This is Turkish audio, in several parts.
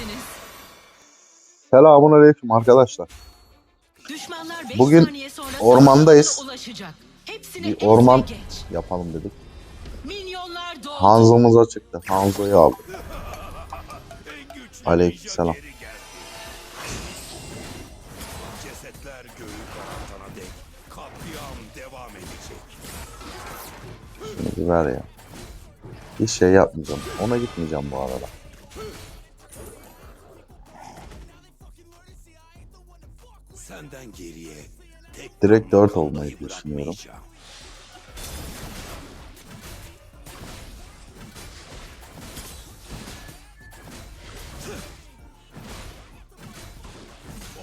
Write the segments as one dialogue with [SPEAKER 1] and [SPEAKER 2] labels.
[SPEAKER 1] ettiniz.
[SPEAKER 2] Selamun aleyküm arkadaşlar.
[SPEAKER 1] Düşmanlar 5
[SPEAKER 2] Bugün
[SPEAKER 1] saniye sonra
[SPEAKER 2] ormandayız.
[SPEAKER 1] ulaşacak.
[SPEAKER 2] Bir orman
[SPEAKER 1] geç.
[SPEAKER 2] yapalım dedik.
[SPEAKER 1] Minyonlar doğdu.
[SPEAKER 2] Hanzo'muza çıktı. Hanzo'yu aldık. Aleykümselam.
[SPEAKER 3] Cesetler göğü karartana dek katliam devam edecek.
[SPEAKER 2] Şunu bir ver ya. Hiç şey yapmayacağım. Ona gitmeyeceğim bu arada.
[SPEAKER 3] Senden geriye tek
[SPEAKER 2] Direkt dört
[SPEAKER 3] damla
[SPEAKER 2] olmayı
[SPEAKER 3] kanı
[SPEAKER 2] düşünüyorum.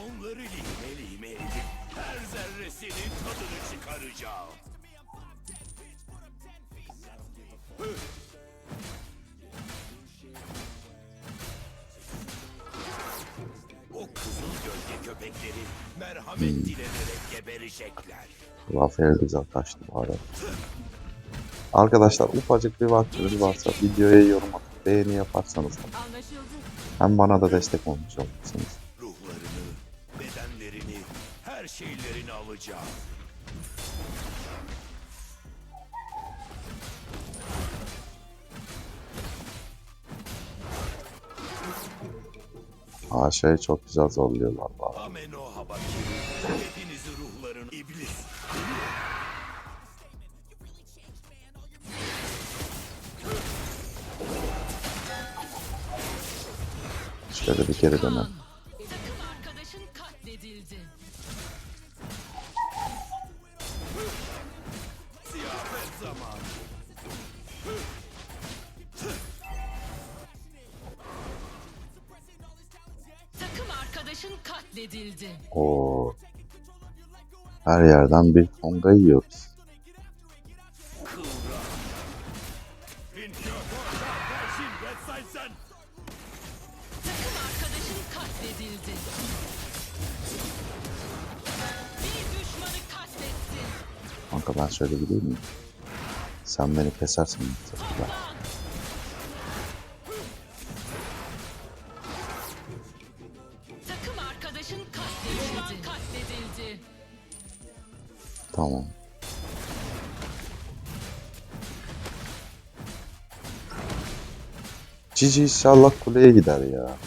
[SPEAKER 3] Onları lime lime edip her zerresinin tadını çıkaracağım. Merhamet dilenerek geberecekler.
[SPEAKER 2] Rafael güzel kaçtı bu arada. Arkadaşlar ufacık bir vaktiniz varsa videoya yorum atıp beğeni yaparsanız
[SPEAKER 1] Anlaşıldı.
[SPEAKER 2] hem bana da destek olmuş olursunuz.
[SPEAKER 3] Ruhlarını, bedenlerini, her şeylerini alacağım.
[SPEAKER 2] Ha şey çok güzel zorluyorlar Şöyle bir kere.
[SPEAKER 1] Takım arkadaşın katledildi. Takım arkadaşın katledildi.
[SPEAKER 2] Oo. Her yerden bir tonga yiyoruz. Kanka ben şöyle gideyim mi? Sen beni kesersin. mutlaka. Tamam. Cici inşallah kuleye gider ya.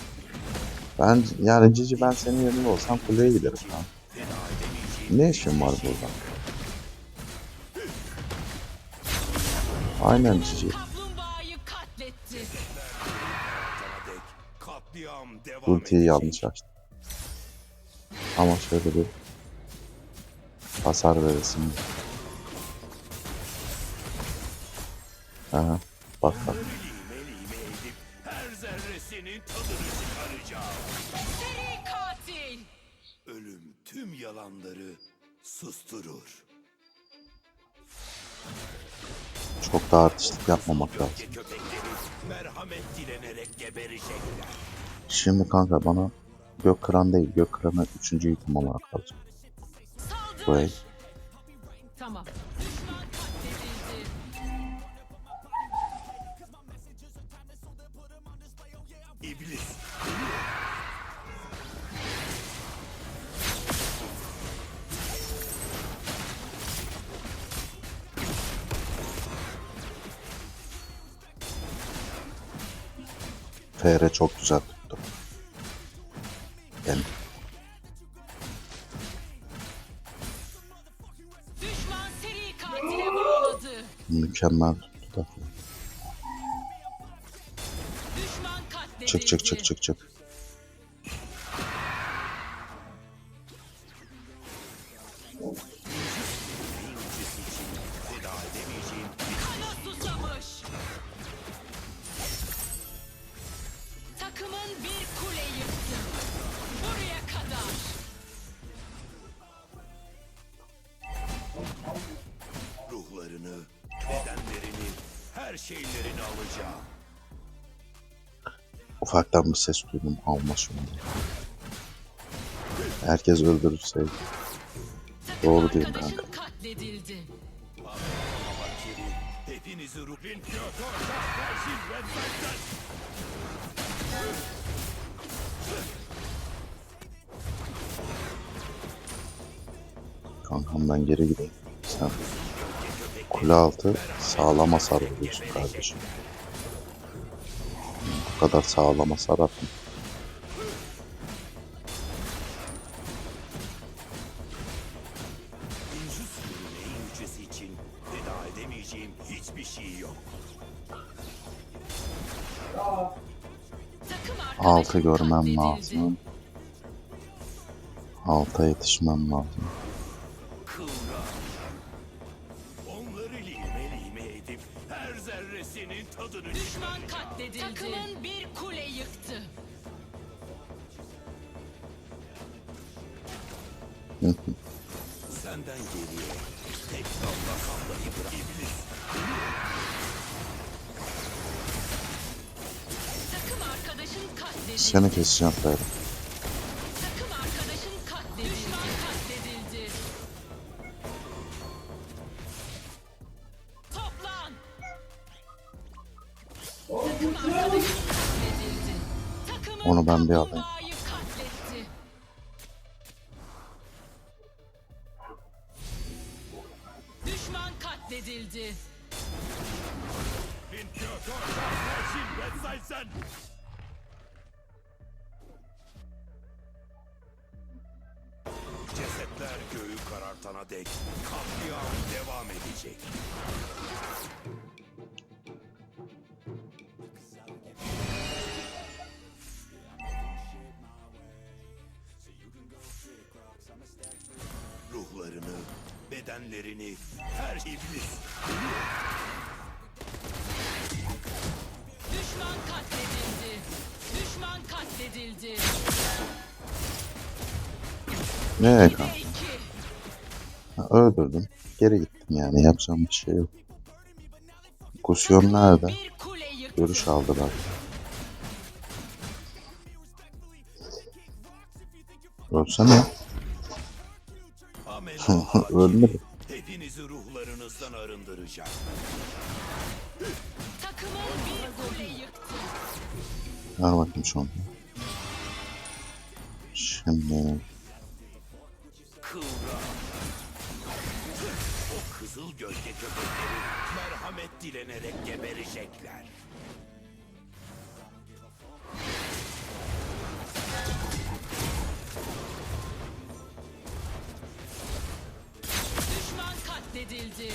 [SPEAKER 2] Ben yani Cici ben senin yerinde olsam kuleye giderim lan. Ne işin var burada? Aynen Cici. Ultiyi yanlış açtım. Ama şöyle bir hasar veresim. Aha. Bak bak.
[SPEAKER 3] Tüm yalanları susturur.
[SPEAKER 2] Çok da artistlik yapmamak lazım.
[SPEAKER 3] Gölge köpekleri merhamet dilenerek geberecekler.
[SPEAKER 2] Şimdi kanka bana gök kıran değil gök kıranı üçüncü item olarak alacak.
[SPEAKER 1] Saldır.
[SPEAKER 2] Bu el.
[SPEAKER 1] Tamam.
[SPEAKER 3] İblis.
[SPEAKER 2] FR çok güzel tuttu. Yani mükemmel tuttu da. Çık çık çık çık çık.
[SPEAKER 3] Bedenlerini, her şeylerini alacağım.
[SPEAKER 2] Ufaktan bir ses duydum alma şunu. Herkes
[SPEAKER 1] öldürürse.
[SPEAKER 2] Doğru
[SPEAKER 1] diyorum
[SPEAKER 2] kanka.
[SPEAKER 3] Hepinizi
[SPEAKER 2] Rubin Kankamdan geri gideyim. Sen kule altı sağlam hasar vuruyorsun kardeşim. Bu kadar sağlam hasar.
[SPEAKER 1] Takım
[SPEAKER 2] Altı görmem lazım. Alta yetişmem lazım.
[SPEAKER 3] Edip her zerresinin tadını
[SPEAKER 1] Düşman katledildi. Takımın bir kule yıktı.
[SPEAKER 3] Senden geriye tek damla kalmayı bırak. İblis.
[SPEAKER 1] Takım arkadaşın katledildi.
[SPEAKER 2] Seni keseceğim Ferdi. Onu ben bir alayım.
[SPEAKER 1] Düşman katledildi.
[SPEAKER 3] Cesetler göğü karartana dek katliam devam edecek. Bedenlerini, her iblis
[SPEAKER 1] Düşman katledildi. Düşman katledildi.
[SPEAKER 2] Ne kanka? Ha, Öldürdüm. Geri gittim yani yapacağım bir şey yok. Kusyon nerede?
[SPEAKER 1] Bir kule yıktı.
[SPEAKER 2] Görüş aldılar. Ölsene. Ölmedi.
[SPEAKER 3] Hepinizi ruhlarınızdan arındıracak.
[SPEAKER 1] Takımın bir kule yıktı.
[SPEAKER 2] Ver bakayım şu an. Şimdi
[SPEAKER 3] Kıvra. O kızıl gölge köpekleri merhamet dilenerek geberecekler.
[SPEAKER 1] Katledildi.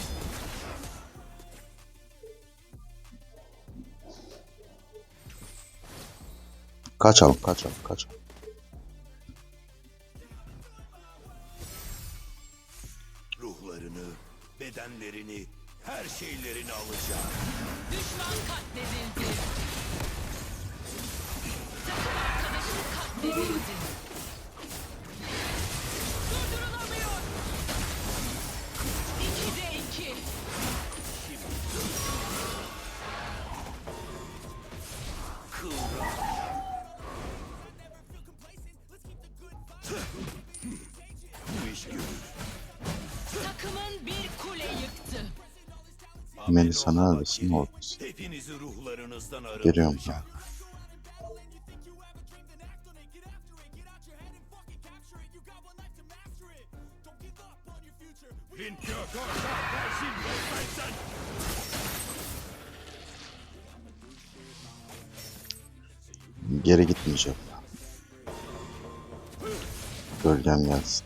[SPEAKER 2] kaçalım kaçalım kaçalım.
[SPEAKER 3] Ruhlarını, bedenlerini, her şeylerini alacak.
[SPEAKER 1] Düşman katledildi.
[SPEAKER 2] Melisa
[SPEAKER 3] Amel
[SPEAKER 2] neredesin?
[SPEAKER 3] Olmak
[SPEAKER 2] Oradasın.
[SPEAKER 3] ile Hepinizi ruhlarınızdan
[SPEAKER 2] Geliyorum
[SPEAKER 3] Saysen.
[SPEAKER 2] Geri gitmeyeceğim. Gölgem gelsin.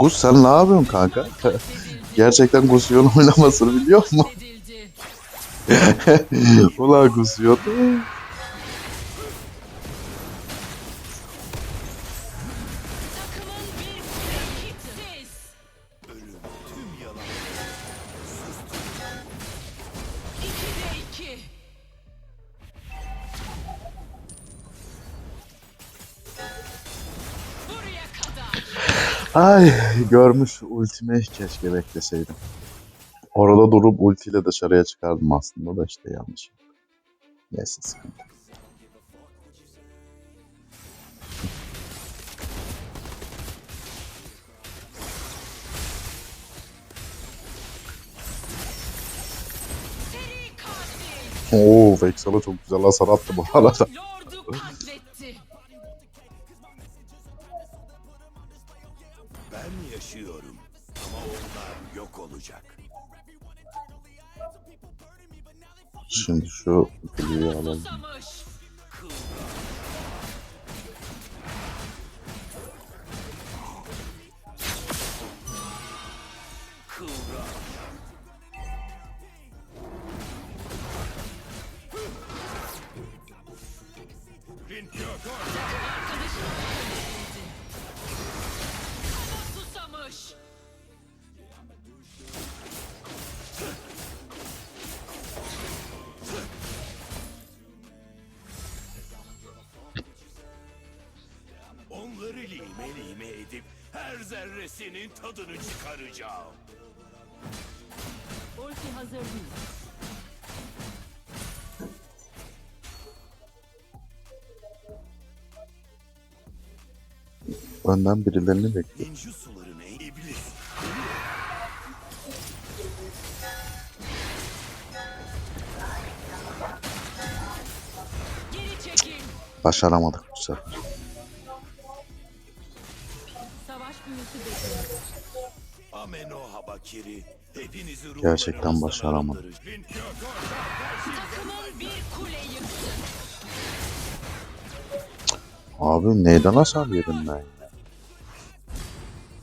[SPEAKER 2] Gus sen ne yapıyorsun kanka? Gerçekten Gusyon oynamasını biliyor musun? Ulan Gusyon. Ay görmüş ultimi keşke bekleseydim. Orada durup ultiyle dışarıya çıkardım aslında da işte yanlış. Neyse sıkıntı. Oo, Vexal'a çok güzel hasar attı bu arada.
[SPEAKER 3] Yaşıyorum ama onlar yok olacak.
[SPEAKER 2] Şimdi şu Blue'yu alalım.
[SPEAKER 3] Her zerresinin tadını çıkaracağım.
[SPEAKER 1] Ulti hazır değil.
[SPEAKER 2] Önden birilerini bekliyor.
[SPEAKER 3] Ninja sularını iblis.
[SPEAKER 1] Geri çekil.
[SPEAKER 2] Başaramadık bu sefer. Gerçekten başaramadım. Abi neyden hasar yedim ben ya?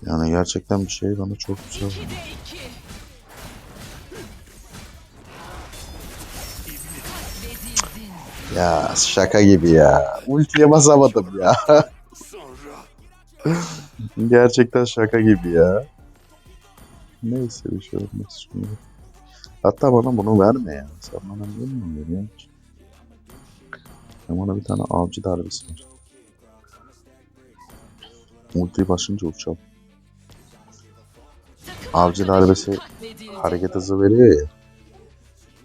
[SPEAKER 2] Yani gerçekten bir şey bana çok güzel.
[SPEAKER 1] 2'de 2. Katledildin.
[SPEAKER 2] Ya şaka gibi ya. Ultiye basamadım ya. Gerçekten şaka gibi ya. Neyse bir şey olmaz şimdi. Hatta bana bunu verme ya. Sen bana niye bunu veriyorsun ki? Bana bir tane avcı darbesi var. Ultiyi başınca uçalım. Avcı darbesi hareket hızı veriyor ya.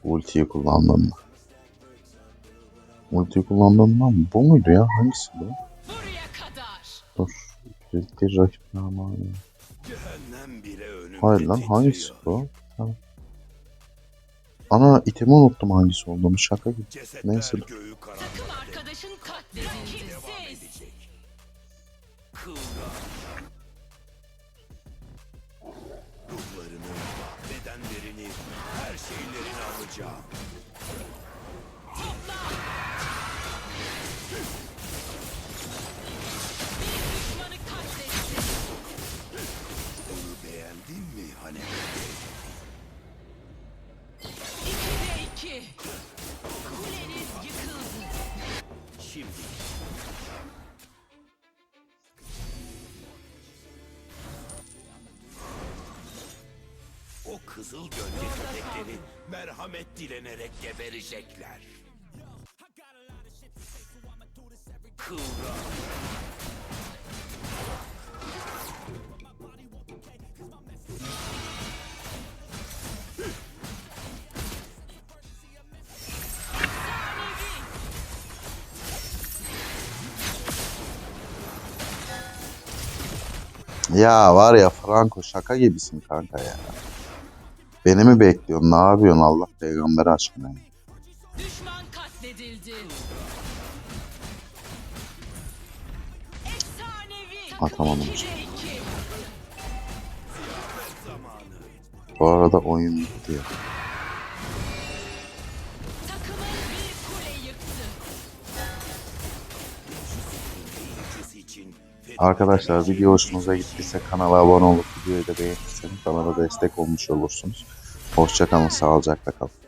[SPEAKER 2] Ultiyi kullandın mı? Ultiyi kullandın mı? Bu muydu ya? Hangisi bu? Bir rakip
[SPEAKER 3] önümde
[SPEAKER 2] Hayır lan hangisi bu? Ha. Ana itemi unuttum hangisi olduğunu şaka gibi. Neyse.
[SPEAKER 1] Takım arkadaşın katledildi.
[SPEAKER 3] Ruhlarını, bedenlerini, her şeylerini alacağım. Kızıl gölge köpekleri merhamet dilenerek geberecekler. Kıvra.
[SPEAKER 2] Ya var ya Franco şaka gibisin kanka ya. Beni mi bekliyorsun? Ne yapıyorsun Allah peygamber aşkına? ya?
[SPEAKER 1] Düşman katledildi.
[SPEAKER 2] Atamadım.
[SPEAKER 1] 2'de 2.
[SPEAKER 3] Zamanı.
[SPEAKER 2] Bu arada oyun bitti Arkadaşlar video hoşunuza gittiyse kanala abone olup videoyu da beğenirseniz bana da destek olmuş olursunuz. Hoşçakalın, sağlıcakla kalın.